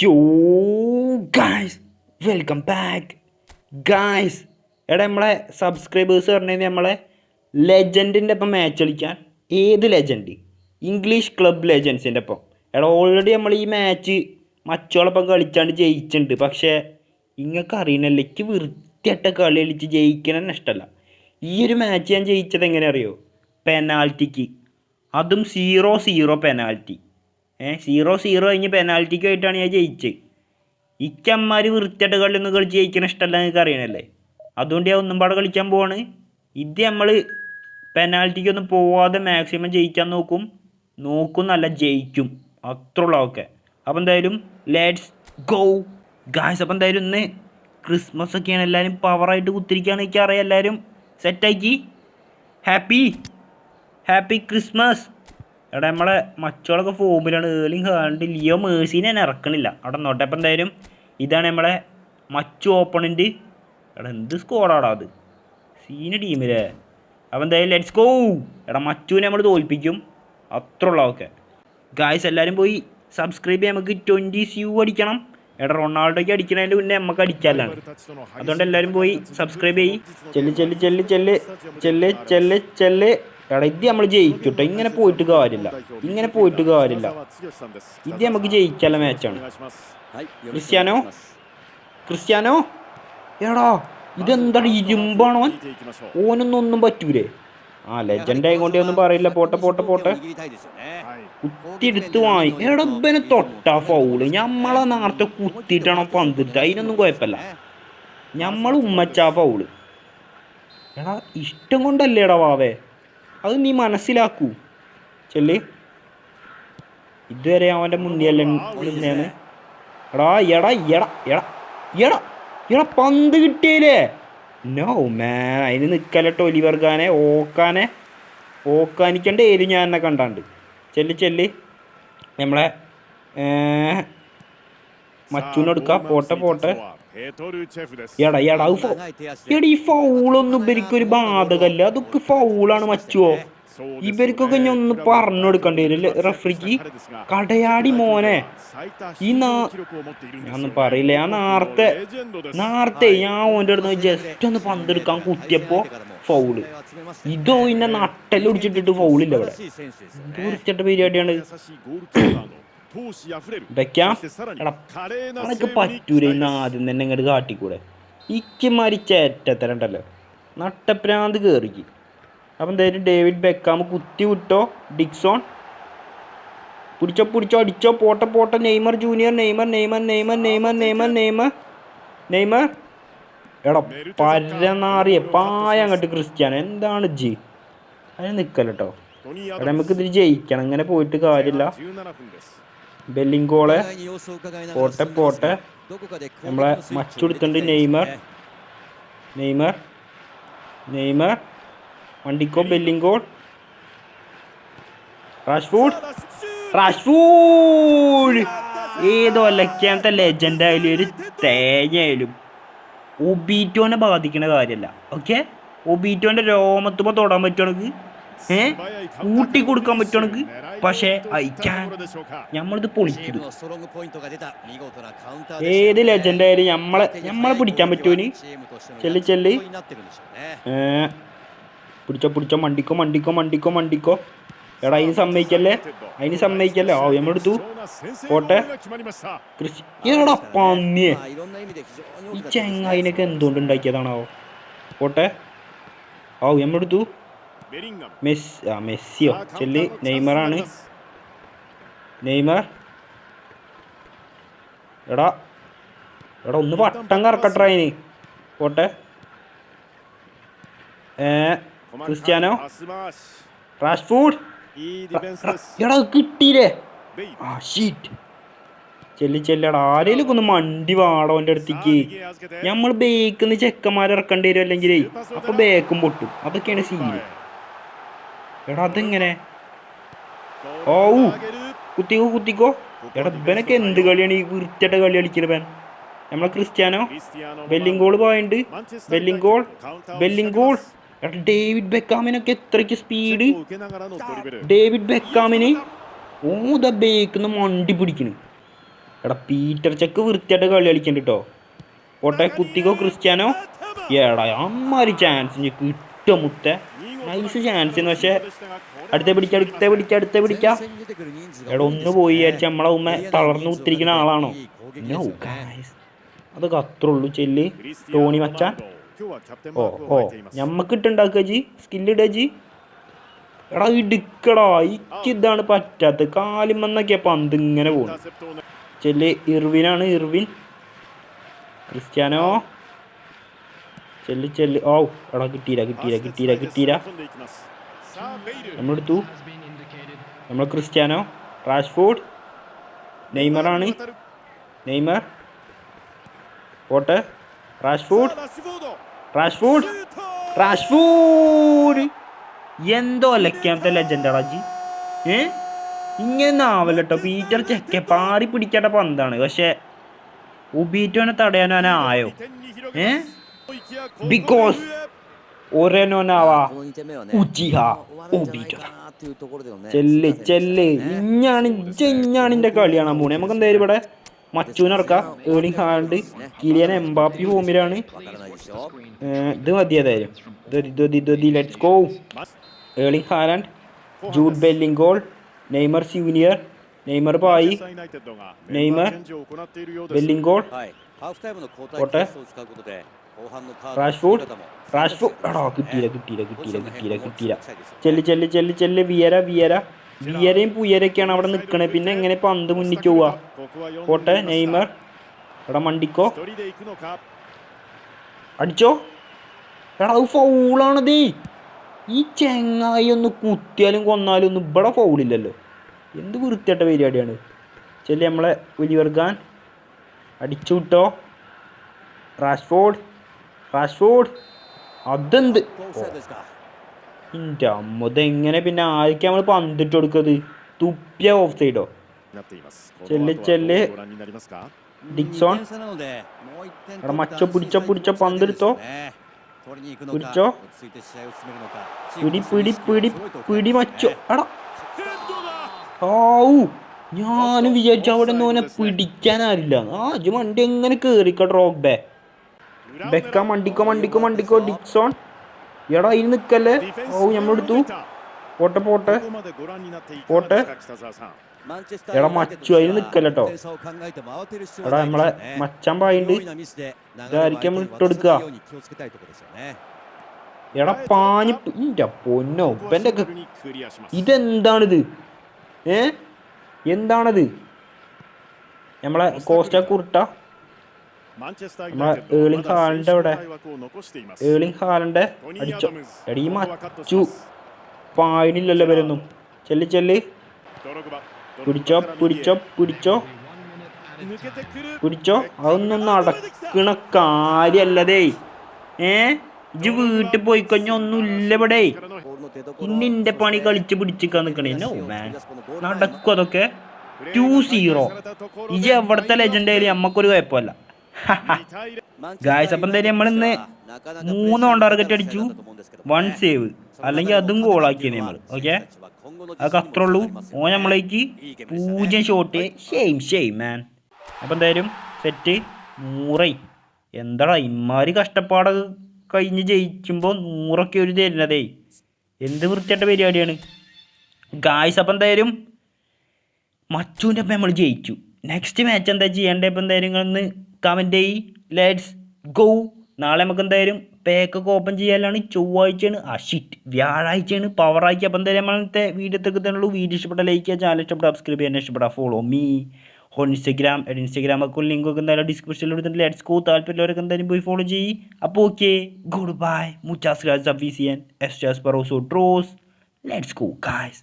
യോ guys welcome back guys എടാ നമ്മളെ സബ്സ്ക്രൈബേഴ്സ് പറഞ്ഞു കഴിഞ്ഞാൽ നമ്മളെ ലെജൻഡിന്റെ ഒപ്പം മാച്ച് കളിക്കാൻ ഏത് ലെജൻഡ് ഇംഗ്ലീഷ് ക്ലബ് ലെജൻസിന്റെ ഒപ്പം. എടാ ഓൾറെഡി നമ്മൾ ഈ മാച്ച് മച്ചോളൊപ്പം കളിച്ചാണ്ട് ജയിച്ചിട്ടുണ്ട് പക്ഷേ ഇങ്ങൾക്ക് അറിയണല്ലേ എനിക്ക് വൃത്തിയായിട്ട കളി കളിച്ച് ജയിക്കണ ഇഷ്ടമല്ല ഈ ഒരു മാച്ച് ഞാൻ ജയിച്ചത് എങ്ങനെ അറിയോ? പെനാൽറ്റിക്ക് അതും zero zero penalty zero zero കഴിഞ്ഞ് പെനാൽറ്റിക്ക് ആയിട്ടാണ് ഞാൻ ജയിച്ചത്. ഇച്ചന്മാർ വൃത്തിയായിട്ട് കളിയൊന്നും കളിച്ച് ജയിക്കണ ഇഷ്ടമല്ല നിങ്ങൾക്ക് അറിയണല്ലേ? അതുകൊണ്ട് ഞാൻ ഒന്നും പാടെ കളിക്കാൻ പോവാണ്. ഇത് നമ്മൾ പെനാൽറ്റിക്കൊന്നും പോവാതെ മാക്സിമം ജയിക്കാൻ നോക്കും. നോക്കും നല്ല ജയിക്കും. അത്ര ഉള്ള ഓക്കെ അപ്പോൾ എന്തായാലും ലെറ്റ്സ് ഗോ ഗായ്സ് അപ്പോൾ എന്തായാലും ഇന്ന് ക്രിസ്മസ് ഒക്കെയാണ്. എല്ലാവരും പവറായിട്ട് കുത്തിരിക്കുകയാണ് എനിക്ക് അറിയാം എല്ലാവരും സെറ്റാക്കി ഹാപ്പി ഹാപ്പി ക്രിസ്മസ് എടാ നമ്മളെ മച്ചോളൊക്കെ ഫോമിലാണ്. ഏർലിംഗ് ഹാണ്ട് ലിയോ മേഴ്സിനെ തന്നെ ഇറക്കണില്ല. അവിടെ നോട്ടെ അപ്പം എന്തായാലും ഇതാണ് നമ്മളെ മച്ചു ഓപ്പണന്റ് എടാ എന്ത് സ്കോഡാടാ അത്? സീന ടീമിലെ അപ്പം എന്തായാലും ലെറ്റ്സ് ഗോ എടാ മച്ചുവിനെ നമ്മൾ തോൽപ്പിക്കും. അത്ര ഉള്ള ഓക്കെ ഗായ്സ് എല്ലാവരും പോയി സബ്സ്ക്രൈബ് ചെയ്യാൻ നമുക്ക് ട്വന്റി സ്യൂ അടിക്കണം. എടാ റൊണാൾഡോയ്ക്ക് അടിക്കണതിന്റെ മുന്നേ നമുക്ക് അടിക്കാനാണ് അതുകൊണ്ട് എല്ലാവരും പോയി സബ്സ്ക്രൈബ് ചെയ്യ്. ചെല്ല് ചെല്ല് ചെല്ല് ചെല്ല്. ചെല്ല് ചെല്ല് ചെല്ല്. എടാ ഇത് നമ്മൾ ജയിക്കും കേട്ടോ ഇങ്ങനെ പോയിട്ട് കാര്യമില്ല. ഇങ്ങനെ പോയിട്ട് കാര്യമില്ല. ഇത് നമുക്ക് ജയിക്കാനുള്ള മാച്ചാണ് ക്രിസ്ത്യാനോ? ക്രിസ്ത്യാനോ? എടാ ഇതെന്താണ് ഇരുമ്പാണോ ഓനൊന്നും ഒന്നും പറ്റൂലേ. ആ ലെജൻഡ് കൊണ്ടേ ഒന്നും പറയില്ല. പോട്ടെ പോട്ടെ പോട്ടെ. കുത്തിയെടുത്ത് വാങ്ങി. എടാ തൊട്ടാ ഫൗൾ ഞമ്മളെ നേരത്തെ കുത്തിയിട്ടാണോ പന്തിട്ട് അതിനൊന്നും കുഴപ്പമില്ല. ഞമ്മൾ ഉമ്മച്ചാ ഫൗൾ എടാ ഇഷ്ടം കൊണ്ടല്ലേടാ വാവേ. അത് നീ മനസ്സിലാക്കൂ. ചെല്ല്. ഇതുവരെ അവന്റെ നിന്നേന്ന്. എടാ എടാ എടാ എടാ എടാ എടാ പന്ത് കിട്ടിയില്ലേ? നോ മാൻ അതിന് നിൽക്കലട്ടോ ഒലിവർഗാനെ ഓക്കാനെ. ഓക്കാനിക്കണ്ട ഏരി ഞാൻ എന്നെ കണ്ടാണ്ട്. ചെല്ല് ചെല്ല്. നമ്മളെ മച്ചൂനെടുക്ക പോട്ടെ പോട്ടെ. എടാ എടാ എടാ ഈ ഫൗളൊന്നും ഇവർക്കൊരു ബാധകല്ല. അതൊക്കെ ഫൗളാണ് മച്ചുവോ. ഇവർക്കൊക്കെ ഞാൻ ഒന്ന് പറഞ്ഞു കൊടുക്കേണ്ടി വരും റഫറിക്ക് കടയാടി മോനെ. ഈ നാ- ഞാനൊന്നും പറയില്ല. ഞാൻ നേരത്തെ നേരത്തെ ഞാൻ ഓന്റെ അടുത്ത് ജസ്റ്റ് ഒന്ന് പന്തെടുക്കാൻ കുത്തിയപ്പോ ഫൗൾ. ഇതോ ഇന്നെ നട്ടൽ പിടിച്ചിട്ടിട്ട് ഫൗളില്ല ഇവിടെ. ഇത് വൃത്തിയായിട്ട പരിപാടിയാണ്? വെക്കാം അനക്ക് പറ്റൂല ഇന്ന് ആദ്യം തന്നെ ഇങ്ങോട്ട് കാട്ടിക്കൂടെ? ഇക്കമാരി ചേറ്റത്തരണ്ടല്ലോ. നട്ടപ്രാന്ത് കയറിക്ക് അപ്പം എന്തായാലും ഡേവിഡ് ബെക്കാമ് കുത്തി വിട്ടോ ഡിക്സോൺ? പിടിച്ചോ പിടിച്ചോ അടിച്ചോ പോട്ടെ പോട്ടെ Neymar junior Neymar Neymar Neymar Neymar Neymar Neymar Neymar. എടാ പരനാറിയ പായ അങ്ങോട്ട് ക്രിസ്ത്യാനോ? എന്താണ് ജി? അതിന് നിൽക്കല്ലോ എടാ നമുക്ക് ഇതിൽ ജയിക്കണം ഇങ്ങനെ പോയിട്ട് കാര്യമില്ല. ബെല്ലിങ്കോളെ പോട്ടെ പോട്ടെ. നമ്മളെ മച്ചുടുത്തുണ്ട് നെയ്മർ. നെയ്മർ. നെയ്മർ. വണ്ടിക്കോ ബെല്ലിങ്കോൾ റാഷ്ഫൂഡ്. റാഷ്ഫൂഡ്. ഏതോ അല്ലക്കാമത്തെ ലെജൻഡ് ആയാലും ഒരു തേങ്ങയായാലും ഒബീറ്റോനെ ബാധിക്കുന്ന കാര്യമല്ല ഓക്കെ ഒബീറ്റോന്റെ രോമത്തുമ്പോൾ തൊടാൻ പറ്റുവാണെങ്കിൽ ഏ? കൂട്ടി കൊടുക്കാൻ പറ്റുവാണെങ്കിൽ പക്ഷേ അയക്കാൻ നമ്മളിത് പൊളിക്കും ഏത് ലെജൻഡ് ആയാലും നമ്മളെ നമ്മളെ പിടിക്കാൻ പറ്റുമോന് ചെല്ല് ചെല്ല്. ഏ. പിടിച്ചോ പിടിച്ചോ. മണ്ടിക്കോ മണ്ടിക്കോ മണ്ടിക്കോ മണ്ടിക്കോ. എടാ അതിന് സമ്മതിക്കല്ലേ? അതിന് സമ്മതിക്കല്ലേ? ആ നമ്മളെടുത്തു. പോട്ടെ. പന്നിയെ. ഈ ചെങ്ങായിനൊക്കെ എന്തുകൊണ്ട് ഉണ്ടാക്കിയതാണാവോ? പോട്ടെ. ആ നമ്മളെടുത്തു. ആ മെസ്സിയോ? ചെല്ലി നെയ്മറാണ്. നെയ്മർ. എടാ. എടാ ഒന്ന് വട്ടം കറക്കട്ടെ അതിന് പോട്ടെ. ഏ ക്രിസ്ത്യാനോ? റാഷ്ഫൂഡ് എടാ കിട്ടിയില്ലേ? ആ ഷീറ്റ് ചെല്ലി ചെല്ലടാ ആരേലും ഒന്ന് മണ്ടി വാടോ എന്റെ അടുത്തേക്ക്. നമ്മൾ ബേക്കിന്ന് ചെക്കന്മാരെ ഇറക്കേണ്ടി വരും അല്ലെങ്കിൽ അപ്പൊ ബേക്കും പൊട്ടും. അതൊക്കെയാണ് സീന് എടാ അതെങ്ങനെ? ഓ കുത്തിക്കോ കുത്തിക്കോ. എടാ ഇവനൊക്കെ എന്ത് കളിയാണ് ഈ വൃത്തിയായിട്ട് കളി കളിക്കുന്നത് ഇവൻ? നമ്മളെ ക്രിസ്ത്യാനോ? ബെല്ലിംഗോൾ പോയിണ്ട്. ബെല്ലിംഗോൾ ബെല്ലിംഗോൾ എടാ ഡേവിഡ് ബെക്കാമിനൊക്കെ എത്രയ്ക്ക് സ്പീഡ്? ഡേവിഡ് ബെക്കാമിന് ഓ ദ ബേക്കിന്ന് മണ്ടി പിടിക്കണ്. എടാ പീറ്റർ ചെക്ക് വൃത്തിയായിട്ട് കളി കളിക്കണ്ട് കേട്ടോ പോട്ടെ കുത്തിക്കോ ക്രിസ്ത്യാനോ. എടാ അമ്മാരി ചാൻസ് കിട്ടോ മുത്ത. നൈസ് ചാൻസ് പക്ഷെ അടുത്ത പിടിക്ക അടുത്ത പിടിക്ക അടുത്ത പിടിക്ക. എടാ ഒന്ന് പോയി വിചാരിച്ച നമ്മളെ ഉമ്മ തളർന്നു കുത്തിരിക്കുന്ന ആളാണോ? അതൊക്കെ അത്ര ഉള്ളൂ ചെല്ലി. ടോണി മച്ചാൻ ഓ ഓ ഞമ്മക്ക് ഇട്ടുണ്ടാക്കുക ജി. സ്കില്ല് ഇടുക ജി. എടാ ഇടുക്കടാ. ഇതാണ് പറ്റാത്തത്. കാലിമെന്നൊക്കെയാ പന്ത് ഇങ്ങനെ പോകും ചെല്ലി ഇർവിനാണ് ഇർവിൻ. ക്രിസ്ത്യാനോ? ചെല്ല് ചെല്ലി. ഓ എടാ കിട്ടിയില്ല കിട്ടിയില്ല കിട്ടിയില്ല കിട്ടിയില്ല. നമ്മളെടുത്തു. നമ്മൾ ക്രിസ്ത്യാനോ റാഷ്ഫോർഡ് നെയ്മറാണ്. നെയ്മർ. പോട്ടെ. റാഷ്ഫോർഡ്. റാഷ്ഫോർഡ്. റാഷ്ഫോർഡ്. എന്തോ ലക്കാമത്തെ ലെജൻഡാടാ ജി. ഏ? ഇങ്ങനെ ആവല്ല പീറ്റർ ചെക്കെ പാറി പിടിക്കേണ്ട പന്താണ്. പക്ഷെ ഉബീറ്റോനെ തടയാനോ ആയോ ഏ ബിക്കോസ് ഒരേനോനാവാ ഉച്ചിഹ ഉബീറ്റോ ചെല്ല് ചെല്ല് ഇഞ്ഞാണ് ഇജ്ജ് ഇഞ്ഞാണ് ഇന്റെ കളി കാണാൻ പോണേ നമുക്ക് എന്തായാലും ഇവിടെ മച്ചൂനിറക്കാം ഏർണിംഗ് ഹാൾഡ് കിലിയൻ എംബാപ്പി ഫോമിലാണ്. ഇത് മതി ഏതായാലും. Let's go Erling Haaland Jude Bellingham Neymar senior Neymar പായി Neymar Bellingham കോട്ടെ. റാഷ്ഫോർഡ് റാഷ്ഫോർഡ് എടാ കിട്ടിയില്ല കിട്ടിയില്ല കിട്ടിയില്ല കിട്ടിയില്ല കിട്ടിയില്ല. ചെല്ല് ചെല്ല് ചെല്ല് ചെല്ല് വിയര വിയര. വിയരയും പുയരൊക്കെയാണ് അവിടെ നിൽക്കണേ പിന്നെ എങ്ങനെ പന്ത് മുന്നിക്ക് പോവാ? കോട്ടെ നെയ്മർ. എടാ മണ്ടിക്കോ. അടിച്ചോ. എടാ അത് ഫൗളാണതേ ഈ ചെങ്ങായി ഒന്ന് കുത്തിയാലും കൊന്നാലും ഒന്നും ഇവിടെ ഫൗളില്ലല്ലോ എന്ത് വൃത്തിയായിട്ട പരിപാടിയാണ്? ചെല്ലി നമ്മളെ ഒലിവർഗാൻ അടിച്ചു വിട്ടോ. റാഷ്ഫോർഡ് റാഷ്ഫോർഡ് അതെന്ത് ഇന്റെ അമ്മ എങ്ങനെ പിന്നെ ആർക്കും നമ്മൾ പന്തിട്ട് കൊടുക്കത് തുപ്പിയ ഓഫ് സൈഡോ ചെല്ല് ചെല്ല്. ഡിക്സോൺ മച്ച പിടിച്ച പിടിച്ച പന്തെടുത്തോ പിടിച്ചോ? പിടി പിടി പിടി പിടി മച്ചോ. എടാ. ആവൂ ഞാനും വിചാരിച്ചു അവിടെ നിന്ന് ഓനെ പിടിക്കാനാരില്ല ആ ഇജ് വണ്ടി എങ്ങനെ കേറിക്കോ ഡ്രോഗ് ബേ ബെക്ക മണ്ടിക്കോ മണ്ടിക്കോ മണ്ടിക്കോ ഡിക്സോൺ. എടാ അതിന് നിൽക്കല്ലേ? ഓ ഞമ്മളെടുത്തു പോട്ടെ പോട്ടെ. പോട്ടെ. എടാ മച്ചു അതിന് നിക്കല്ലോ എടാ നമ്മളെ മച്ചാൻ പായുണ്ട്. ഇതായിരിക്കും നമ്മൾ ഇട്ടെടുക്കുക എടാ പാഞ്ഞ് ഇന്റെ പൊന്നോ ഇപ്പന്റെ ഒക്കെ ഇതെന്താണിത്? ഏ? എന്താണത്? നമ്മളെ കോസ്റ്റ കുർട്ട. നമ്മളെ ഏർലിംഗ് ഹാളിന്റെ അവിടെ ഏളിംഗ് ഹാളിന്റെ അടിച്ചോ. എടീ മച്ചു. പായണില്ലല്ലോ വരുന്നു ചെല്ലി ചെല്ലി. പിടിച്ചോ പിടിച്ചോ പിടിച്ചോ. പിടിച്ചോ. അതൊന്നും നടക്കണ കാര്യല്ലതേ. ഏ? ഇജ് വീട്ടിൽ പോയി കഴിഞ്ഞാൽ ഒന്നുമില്ല ഇവിടെ. ഇന്നിന്റെ പണി കളിച്ച് പിടിച്ചിക്കാൻ നിക്കണേ. നോ മാൻ നടക്കും അതൊക്കെ. ടു സീറോ ഇജ് എവിടത്തെ ലെജൻഡ് ആയാലും നമ്മക്കൊരു കുഴപ്പമില്ല. ഗായ്സ് അപ്പം തന്നെ നമ്മൾ ഇന്ന് മൂന്ന് ഓൺ ടാർഗറ്റ് അടിച്ചു. വൺ സേവ് അല്ലെങ്കിൽ അതും ഗോളാക്കി നമ്മൾ ഓക്കെ അതൊക്കെ അത്രേ ഉള്ളൂ. ഓ നമ്മളേക്ക് പൂജ്യം ഷോട്ട് ഷെയിം ഷെയിം മാൻ അപ്പം എന്തായാലും സെറ്റ് നൂറേ എന്താടാ ഇമാതിരി കഷ്ടപ്പാടൊക്കെ കഴിഞ്ഞ് ജയിക്കുമ്പോൾ നൂറൊക്കെ ഒരു തരുന്നതേ. എന്ത് വൃത്തിയായിട്ട പരിപാടിയാണ്. ഗായ്സ് അപ്പം എന്തായാലും മച്ചുവിന്റെ അപ്പം നമ്മൾ ജയിച്ചു. നെക്സ്റ്റ് മാച്ച് എന്താ ചെയ്യേണ്ടത് ഇപ്പം എന്തായാലും നിങ്ങളൊന്ന് കമന്റ് ചെയ്യ് ലെറ്റ്സ് ഗോ നാളെ നമുക്ക് എന്തായാലും പേക്കൊക്കെ ഓപ്പൺ ചെയ്യാനാണ്. ചൊവ്വാഴ്ചയാണ്. ആ ഷിറ്റ് വ്യാഴാഴ്ചയാണ്. പവറാഴ്ച അപ്പം എന്തായാലും നമ്മളത്തെ വീഡിയോത്തൊക്കെ തന്നെ വീഡിയോ ഇഷ്ടപ്പെട്ട ലൈക്ക് ചെയ്യുക. ചാനൽ ഇഷ്ടപ്പെട്ട സബ്സ്ക്രൈബ് ചെയ്യാൻ ഇഷ്ടപ്പെട്ട follow me on Instagram Instagram ഒക്കെ ലിങ്ക് ഒക്കെ എന്തായാലും ഡിസ്ക്രിപ്ഷനിൽ കൊടുത്തിട്ട് ലെറ്റ്സ് ഗോ താല്പര്യമുള്ളവരൊക്കെ എന്തായാലും പോയി ഫോളോ ചെയ്യ്. അപ്പോൾ ഓക്കെ ഗുഡ് ബൈ മുച്ചാസ് അഫീസിയൻ എസ് ജാസ് പറോസോ ഡ്രോസ് ലെറ്റ്സ് ഗോ ഗായ്സ്